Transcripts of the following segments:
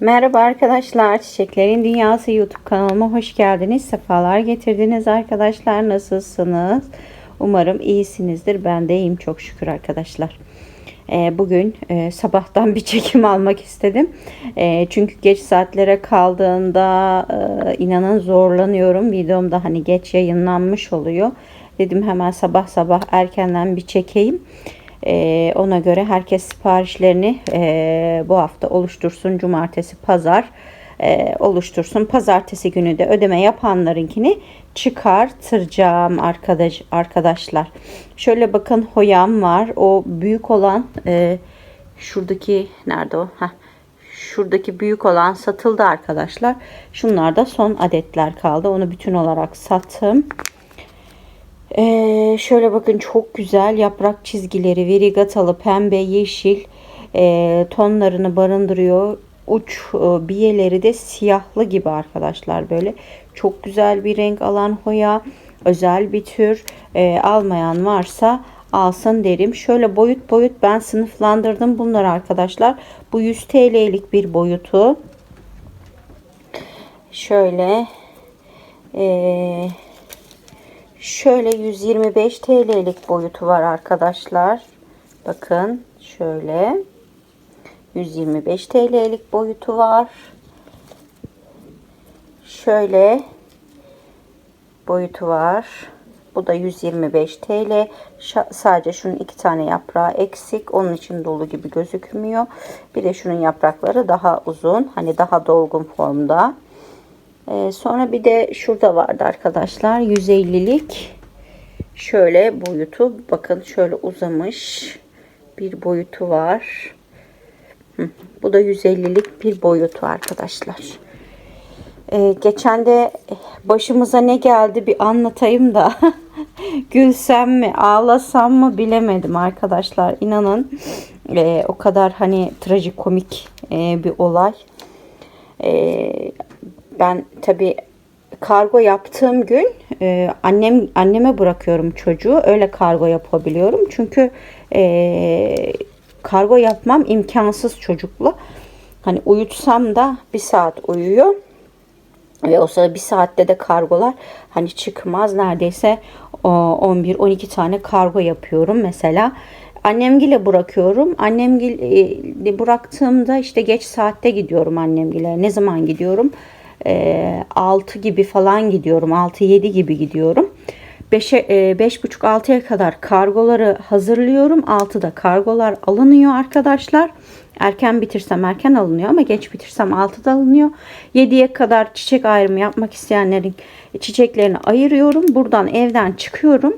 Merhaba arkadaşlar. Çiçeklerin Dünyası YouTube kanalıma hoş geldiniz. Sefalar getirdiniz arkadaşlar. Nasılsınız? Umarım iyisinizdir. Ben de iyiyim çok şükür arkadaşlar. Ee, bugün e, sabahtan bir çekim almak istedim. E, çünkü geç saatlere kaldığında e, inanın zorlanıyorum. Videom da hani geç yayınlanmış oluyor. Dedim hemen sabah sabah erkenden bir çekeyim. Ee, ona göre herkes siparişlerini e, bu hafta oluştursun. Cumartesi, pazar e, oluştursun. Pazartesi günü de ödeme yapanlarınkini çıkartacağım arkadaş arkadaşlar. Şöyle bakın hoyam var. O büyük olan e, şuradaki nerede o? Heh. Şuradaki büyük olan satıldı arkadaşlar. Şunlar da son adetler kaldı. Onu bütün olarak sattım. Ee, şöyle bakın çok güzel yaprak çizgileri verigatalı pembe yeşil e, tonlarını barındırıyor. Uç e, biyeleri de siyahlı gibi arkadaşlar böyle. Çok güzel bir renk alan hoya. Özel bir tür. E, almayan varsa alsın derim. Şöyle boyut boyut ben sınıflandırdım bunları arkadaşlar. Bu 100 TL'lik bir boyutu. Şöyle eee Şöyle 125 TL'lik boyutu var arkadaşlar. Bakın şöyle 125 TL'lik boyutu var. Şöyle boyutu var. Bu da 125 TL. Sadece şunun iki tane yaprağı eksik. Onun için dolu gibi gözükmüyor. Bir de şunun yaprakları daha uzun. Hani daha dolgun formda. Ee, sonra bir de şurada vardı arkadaşlar 150'lik şöyle boyutu bakın şöyle uzamış bir boyutu var. Hı, bu da 150'lik bir boyutu arkadaşlar. Ee, geçen de başımıza ne geldi bir anlatayım da gülsem mi ağlasam mı bilemedim arkadaşlar. İnanın e, o kadar hani trajikomik e, bir olay. E, ben tabi kargo yaptığım gün e, annem anneme bırakıyorum çocuğu. Öyle kargo yapabiliyorum. Çünkü e, kargo yapmam imkansız çocukla. Hani uyutsam da bir saat uyuyor. Ve o sırada bir saatte de kargolar hani çıkmaz. Neredeyse 11-12 tane kargo yapıyorum mesela. Annemgile bırakıyorum. Annemgile bıraktığımda işte geç saatte gidiyorum annemgile. Ne zaman gidiyorum? E, 6 gibi falan gidiyorum. 6-7 gibi gidiyorum. 5'e e, 5.30-6'ya kadar kargoları hazırlıyorum. 6'da kargolar alınıyor arkadaşlar. Erken bitirsem erken alınıyor ama geç bitirsem 6'da alınıyor. 7'ye kadar çiçek ayrımı yapmak isteyenlerin çiçeklerini ayırıyorum. Buradan evden çıkıyorum.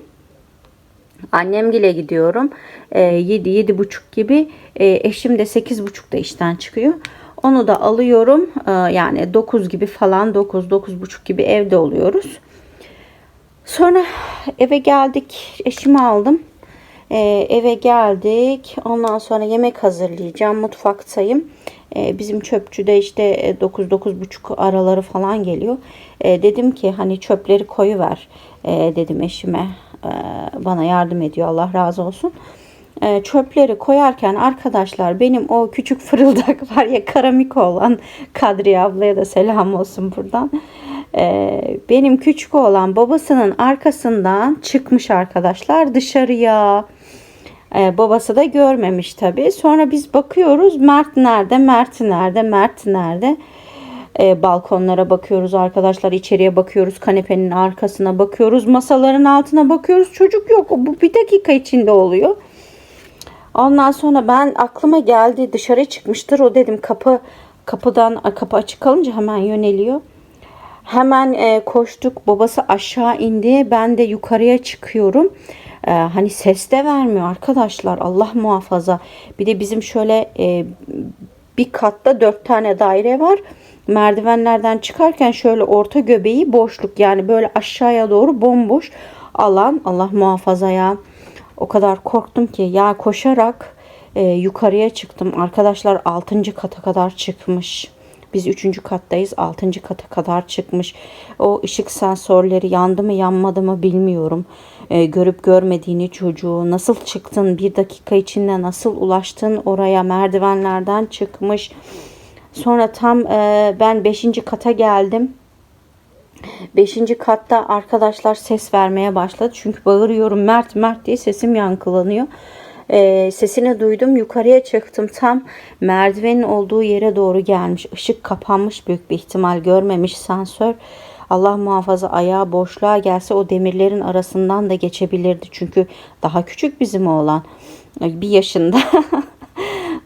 Annemgile gidiyorum. E, 7-7.30 gibi. E, eşim de 8.30'da işten çıkıyor. Onu da alıyorum. Ee, yani 9 gibi falan 9 9.30 gibi evde oluyoruz. Sonra eve geldik. Eşimi aldım. Ee, eve geldik. Ondan sonra yemek hazırlayacağım. Mutfaktayım. Ee, bizim çöpçüde işte 9 9.30 araları falan geliyor. dedim ki hani çöpleri koyuver. dedim eşime. bana yardım ediyor. Allah razı olsun. E, çöpleri koyarken arkadaşlar benim o küçük fırıldak var ya karamik olan Kadriye ablaya da selam olsun buradan. E, benim küçük olan babasının arkasından çıkmış arkadaşlar dışarıya. E, babası da görmemiş tabi. Sonra biz bakıyoruz Mert nerede, Mert nerede, Mert nerede? E, balkonlara bakıyoruz arkadaşlar içeriye bakıyoruz kanepenin arkasına bakıyoruz masaların altına bakıyoruz çocuk yok bu bir dakika içinde oluyor Ondan sonra ben aklıma geldi dışarı çıkmıştır. O dedim kapı kapıdan kapı açık kalınca hemen yöneliyor. Hemen e, koştuk. Babası aşağı indi. Ben de yukarıya çıkıyorum. E, hani ses de vermiyor arkadaşlar. Allah muhafaza. Bir de bizim şöyle e, bir katta dört tane daire var. Merdivenlerden çıkarken şöyle orta göbeği boşluk. Yani böyle aşağıya doğru bomboş alan. Allah muhafaza ya. O kadar korktum ki ya koşarak e, yukarıya çıktım. Arkadaşlar 6. kata kadar çıkmış. Biz 3. kattayız. 6. kata kadar çıkmış. O ışık sensörleri yandı mı yanmadı mı bilmiyorum. E, görüp görmediğini çocuğu nasıl çıktın bir dakika içinde nasıl ulaştın oraya merdivenlerden çıkmış. Sonra tam e, ben 5. kata geldim. Beşinci katta arkadaşlar ses vermeye başladı. Çünkü bağırıyorum Mert Mert diye sesim yankılanıyor. Ee, sesini duydum. Yukarıya çıktım. Tam merdivenin olduğu yere doğru gelmiş. Işık kapanmış büyük bir ihtimal görmemiş sensör. Allah muhafaza ayağı boşluğa gelse o demirlerin arasından da geçebilirdi. Çünkü daha küçük bizim oğlan. Bir yaşında.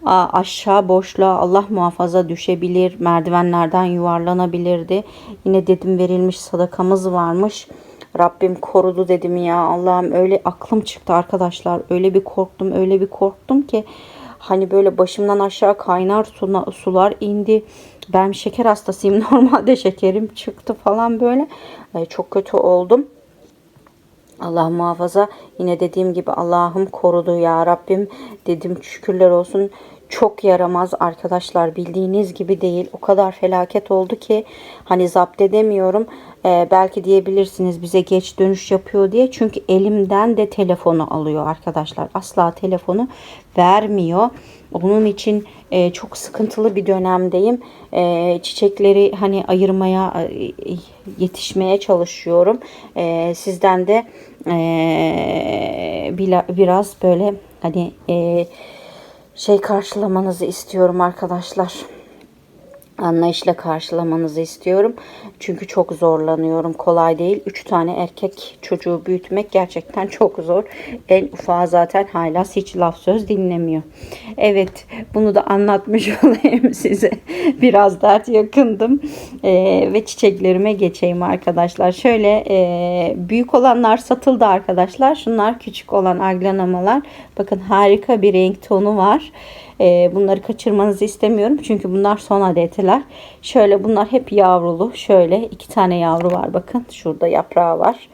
Aşağı boşluğa Allah muhafaza düşebilir, merdivenlerden yuvarlanabilirdi. Yine dedim verilmiş sadakamız varmış. Rabbim korudu dedim ya Allah'ım öyle aklım çıktı arkadaşlar. Öyle bir korktum, öyle bir korktum ki hani böyle başımdan aşağı kaynar sular indi. Ben şeker hastasıyım. Normalde şekerim çıktı falan böyle. Ay, çok kötü oldum. Allah muhafaza. Yine dediğim gibi Allah'ım korudu ya Rabbim. Dedim şükürler olsun. Çok yaramaz arkadaşlar bildiğiniz gibi değil. O kadar felaket oldu ki hani zapt edemiyorum. Ee, belki diyebilirsiniz bize geç dönüş yapıyor diye. Çünkü elimden de telefonu alıyor arkadaşlar. Asla telefonu vermiyor. Onun için e, çok sıkıntılı bir dönemdeyim. E, çiçekleri hani ayırmaya e, yetişmeye çalışıyorum. E, sizden de e, bila- biraz böyle hani e, şey karşılamanızı istiyorum arkadaşlar. Anlayışla karşılamanızı istiyorum. Çünkü çok zorlanıyorum. Kolay değil. Üç tane erkek çocuğu büyütmek gerçekten çok zor. En ufağı zaten hala hiç laf söz dinlemiyor. Evet bunu da anlatmış olayım size. Biraz dert yakındım. Ee, ve çiçeklerime geçeyim arkadaşlar. Şöyle e, büyük olanlar satıldı arkadaşlar. Şunlar küçük olan aglanamalar. Bakın harika bir renk tonu var. Ee, bunları kaçırmanızı istemiyorum. Çünkü bunlar son adetler. Şöyle bunlar hep yavrulu. Şöyle iki tane yavru var. Bakın şurada yaprağı var.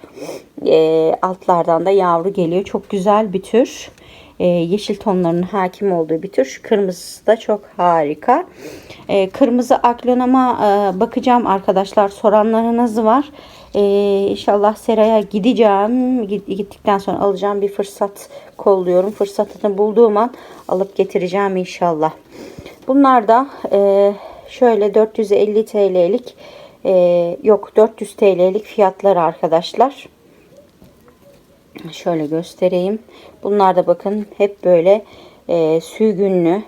Ee, altlardan da yavru geliyor. Çok güzel bir tür. Ee, yeşil tonlarının hakim olduğu bir tür. Şu kırmızısı da çok harika. Ee, kırmızı aklonama e, bakacağım arkadaşlar. Soranlarınız var. Ee, inşallah seraya gideceğim. Gittikten sonra alacağım bir fırsat kolluyorum. Fırsatını bulduğum an alıp getireceğim inşallah. Bunlar da e, şöyle 450 TL'lik e, yok 400 TL'lik fiyatlar arkadaşlar. Şöyle göstereyim. Bunlar da bakın hep böyle e, sürgünlü.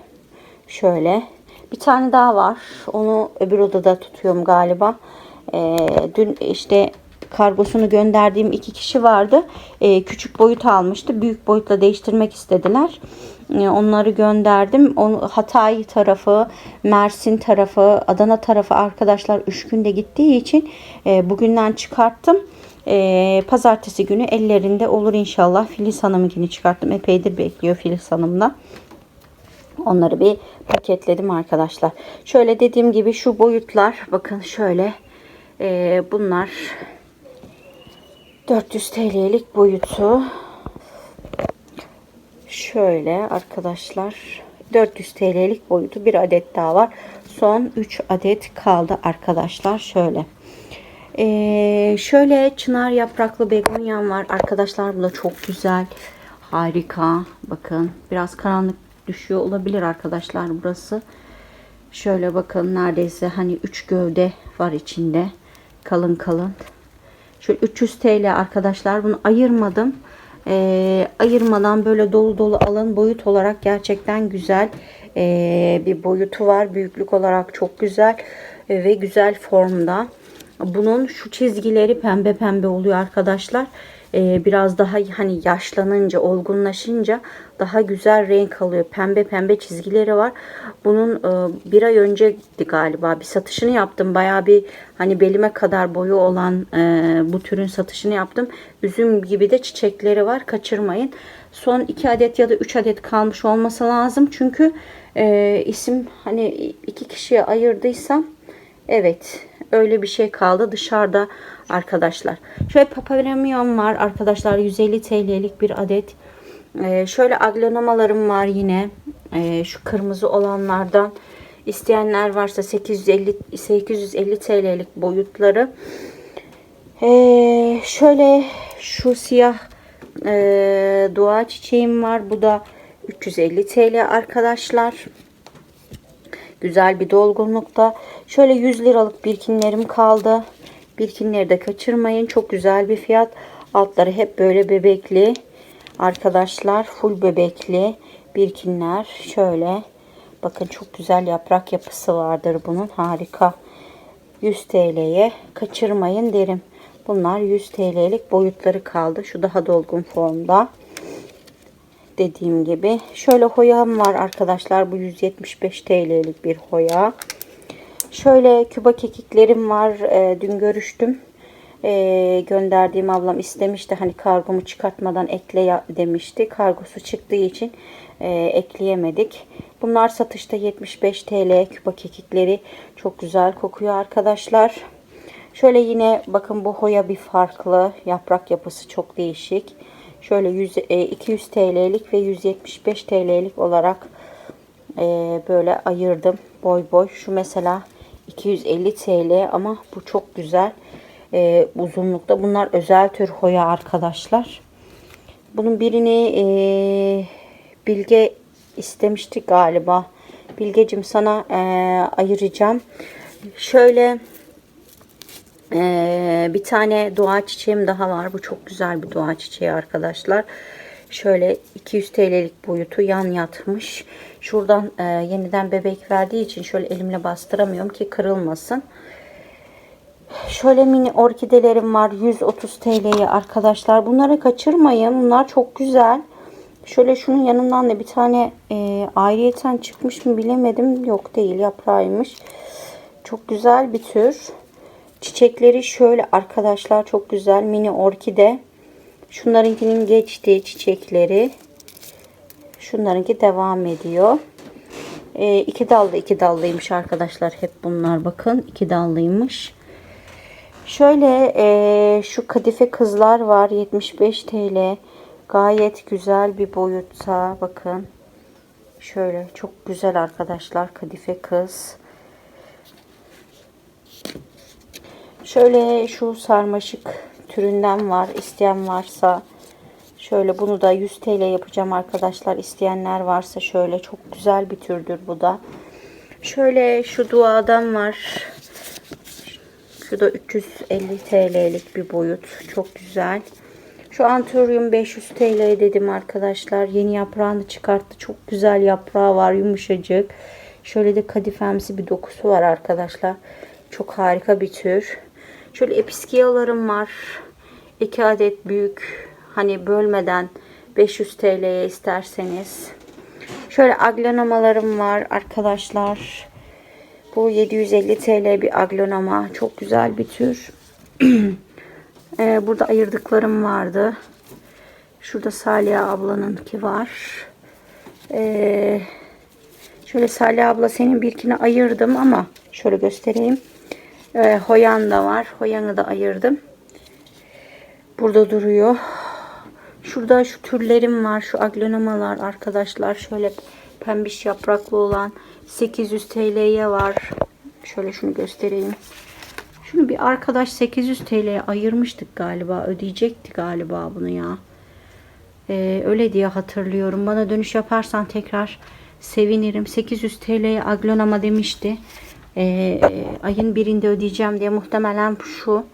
Şöyle. Bir tane daha var. Onu öbür odada tutuyorum galiba. E, dün işte kargosunu gönderdiğim iki kişi vardı. E, küçük boyut almıştı. Büyük boyutla değiştirmek istediler. E, onları gönderdim. Onu, Hatay tarafı, Mersin tarafı, Adana tarafı arkadaşlar 3 günde gittiği için e, bugünden çıkarttım. E, pazartesi günü ellerinde olur inşallah. Filiz Hanım'ınkini çıkarttım. Epeydir bekliyor Filiz Hanım'la. Onları bir paketledim arkadaşlar. Şöyle dediğim gibi şu boyutlar bakın şöyle e, bunlar 400 TL'lik boyutu. Şöyle arkadaşlar 400 TL'lik boyutu bir adet daha var. Son 3 adet kaldı arkadaşlar. Şöyle. Ee, şöyle çınar yapraklı begonyam var. Arkadaşlar bu da çok güzel. Harika. Bakın biraz karanlık düşüyor olabilir arkadaşlar burası. Şöyle bakın neredeyse hani 3 gövde var içinde. Kalın kalın. Şöyle 300 TL arkadaşlar. Bunu ayırmadım. Ee, ayırmadan böyle dolu dolu alın. Boyut olarak gerçekten güzel ee, bir boyutu var. Büyüklük olarak çok güzel ee, ve güzel formda. Bunun şu çizgileri pembe pembe oluyor arkadaşlar. Ee, biraz daha hani yaşlanınca, olgunlaşınca daha güzel renk alıyor. Pembe pembe çizgileri var. Bunun e, bir ay önceydi galiba bir satışını yaptım. Baya bir hani belime kadar boyu olan e, bu türün satışını yaptım. Üzüm gibi de çiçekleri var. Kaçırmayın. Son 2 adet ya da 3 adet kalmış olması lazım. Çünkü e, isim hani iki kişiye ayırdıysam evet öyle bir şey kaldı dışarıda arkadaşlar. Şöyle papaveramium var arkadaşlar 150 TL'lik bir adet. Ee, şöyle aglonemalarım var yine. Ee, şu kırmızı olanlardan isteyenler varsa 850 850 TL'lik boyutları. Ee, şöyle şu siyah e, dua çiçeğim var. Bu da 350 TL arkadaşlar. Güzel bir dolgunlukta. Şöyle 100 liralık birkinlerim kaldı. Birkinleri de kaçırmayın. Çok güzel bir fiyat. Altları hep böyle bebekli. Arkadaşlar full bebekli birkinler. Şöyle bakın çok güzel yaprak yapısı vardır bunun. Harika. 100 TL'ye kaçırmayın derim. Bunlar 100 TL'lik boyutları kaldı. Şu daha dolgun formda. Dediğim gibi. Şöyle hoyam var arkadaşlar. Bu 175 TL'lik bir hoya. Şöyle küba kekiklerim var. Ee, dün görüştüm. Ee, gönderdiğim ablam istemişti. Hani kargomu çıkartmadan ekle demişti. Kargosu çıktığı için e, ekleyemedik. Bunlar satışta 75 TL küba kekikleri. Çok güzel kokuyor arkadaşlar. Şöyle yine bakın bu hoya bir farklı. Yaprak yapısı çok değişik. Şöyle 100, e, 200 TL'lik ve 175 TL'lik olarak e, böyle ayırdım boy boy. Şu mesela 250 TL ama bu çok güzel e, uzunlukta. Bunlar özel tür hoya arkadaşlar. Bunun birini e, Bilge istemişti galiba. Bilgecim sana ayıracağım. Şöyle ee, bir tane doğa çiçeğim daha var. Bu çok güzel bir doğa çiçeği arkadaşlar. Şöyle 200 TL'lik boyutu yan yatmış. Şuradan e, yeniden bebek verdiği için şöyle elimle bastıramıyorum ki kırılmasın. Şöyle mini orkidelerim var 130 TL'ye arkadaşlar. Bunları kaçırmayın. Bunlar çok güzel. Şöyle şunun yanından da bir tane e, ayrıyeten çıkmış mı bilemedim. Yok değil yaprağıymış. Çok güzel bir tür. Çiçekleri şöyle arkadaşlar çok güzel mini orkide. Şunlarınkinin geçti çiçekleri. Şunlarınki devam ediyor. E, iki dallı iki dallıymış arkadaşlar. Hep bunlar bakın iki dallıymış. Şöyle e, şu kadife kızlar var 75 TL. Gayet güzel bir boyutta bakın. Şöyle çok güzel arkadaşlar kadife kız. Şöyle şu sarmaşık türünden var. İsteyen varsa şöyle bunu da 100 TL yapacağım arkadaşlar. İsteyenler varsa şöyle çok güzel bir türdür bu da. Şöyle şu duadan var. Şu da 350 TL'lik bir boyut. Çok güzel. Şu anturyum 500 TL dedim arkadaşlar. Yeni yaprağını çıkarttı. Çok güzel yaprağı var. Yumuşacık. Şöyle de kadifemsi bir dokusu var arkadaşlar. Çok harika bir tür. Şöyle episkiyalarım var. 2 adet büyük. Hani bölmeden 500 TL'ye isterseniz. Şöyle aglonamalarım var arkadaşlar. Bu 750 TL bir aglonama. Çok güzel bir tür. Ee, burada ayırdıklarım vardı. Şurada Salih ablanınki var. Ee, şöyle Salih abla senin birkini ayırdım ama şöyle göstereyim. Ee, Hoyan da var. Hoyan'ı da ayırdım. Burada duruyor. Şurada şu türlerim var. Şu aglonamalar arkadaşlar. Şöyle pembiş yapraklı olan 800 TL'ye var. Şöyle şunu göstereyim. Şunu bir arkadaş 800 TL'ye ayırmıştık galiba. Ödeyecekti galiba bunu ya. Ee, öyle diye hatırlıyorum. Bana dönüş yaparsan tekrar sevinirim. 800 TL'ye aglonama demişti. Ee, ayın birinde ödeyeceğim diye muhtemelen şu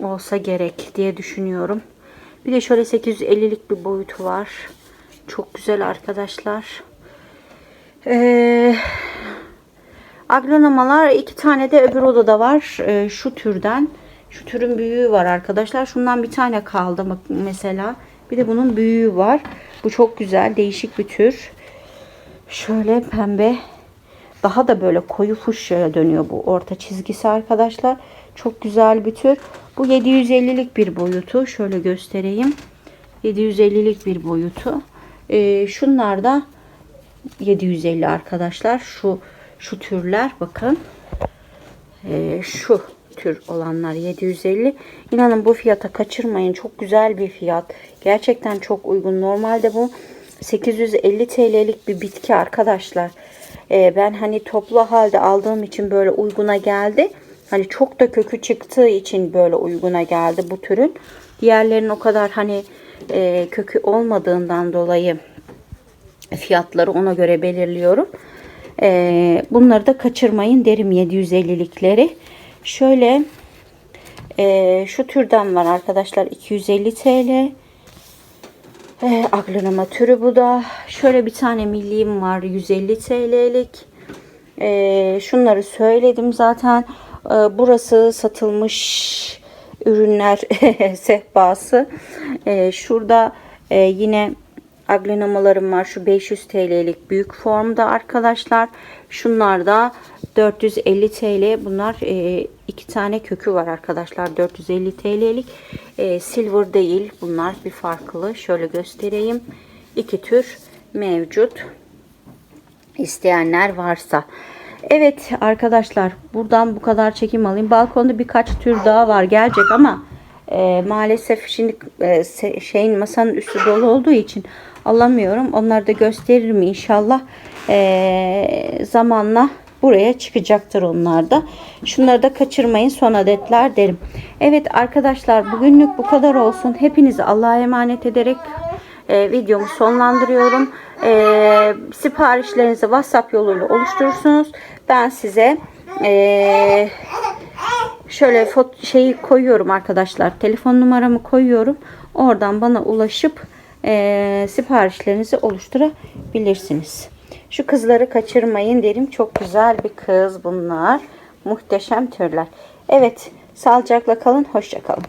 olsa gerek diye düşünüyorum. Bir de şöyle 850'lik bir boyutu var. Çok güzel arkadaşlar. Ee, aglonamalar iki tane de öbür odada var. Ee, şu türden. Şu türün büyüğü var arkadaşlar. Şundan bir tane kaldı mesela. Bir de bunun büyüğü var. Bu çok güzel. Değişik bir tür. Şöyle pembe. Daha da böyle koyu fuşyaya dönüyor bu orta çizgisi arkadaşlar. Çok güzel bir tür. Bu 750'lik bir boyutu. Şöyle göstereyim. 750'lik bir boyutu. Ee, şunlar da 750 arkadaşlar. Şu şu türler bakın. Ee, şu tür olanlar 750. İnanın bu fiyata kaçırmayın. Çok güzel bir fiyat. Gerçekten çok uygun. Normalde bu 850 TL'lik bir bitki arkadaşlar. Ee, ben hani toplu halde aldığım için böyle uyguna geldi. Hani çok da kökü çıktığı için böyle uyguna geldi bu türün. Diğerlerinin o kadar hani e, kökü olmadığından dolayı fiyatları ona göre belirliyorum. Ee, bunları da kaçırmayın derim 750'likleri. Şöyle e, şu türden var arkadaşlar 250 TL. E, aglanama türü bu da. Şöyle bir tane milliğim var 150 TL'lik. E, şunları söyledim zaten. E, burası satılmış ürünler sehpası. E, şurada e, yine aglanamalarım var. Şu 500 TL'lik büyük formda arkadaşlar. Şunlar da 450 TL. Bunlar e, iki tane kökü var arkadaşlar. 450 TL'lik. E, silver değil. Bunlar bir farklı. Şöyle göstereyim. İki tür mevcut. İsteyenler varsa. Evet arkadaşlar buradan bu kadar çekim alayım. Balkonda birkaç tür daha var gelecek ama e, maalesef şimdi e, şeyin masanın üstü dolu olduğu için alamıyorum. Onları da gösteririm inşallah. E, zamanla buraya çıkacaktır onlar da. Şunları da kaçırmayın son adetler derim. Evet arkadaşlar bugünlük bu kadar olsun. Hepinizi Allah'a emanet ederek e, videomu sonlandırıyorum. E, siparişlerinizi WhatsApp yoluyla oluşturursunuz. Ben size e, şöyle şeyi koyuyorum arkadaşlar. Telefon numaramı koyuyorum. Oradan bana ulaşıp e, siparişlerinizi oluşturabilirsiniz. Şu kızları kaçırmayın derim. Çok güzel bir kız bunlar. Muhteşem türler. Evet, sağlıcakla kalın. Hoşça kalın.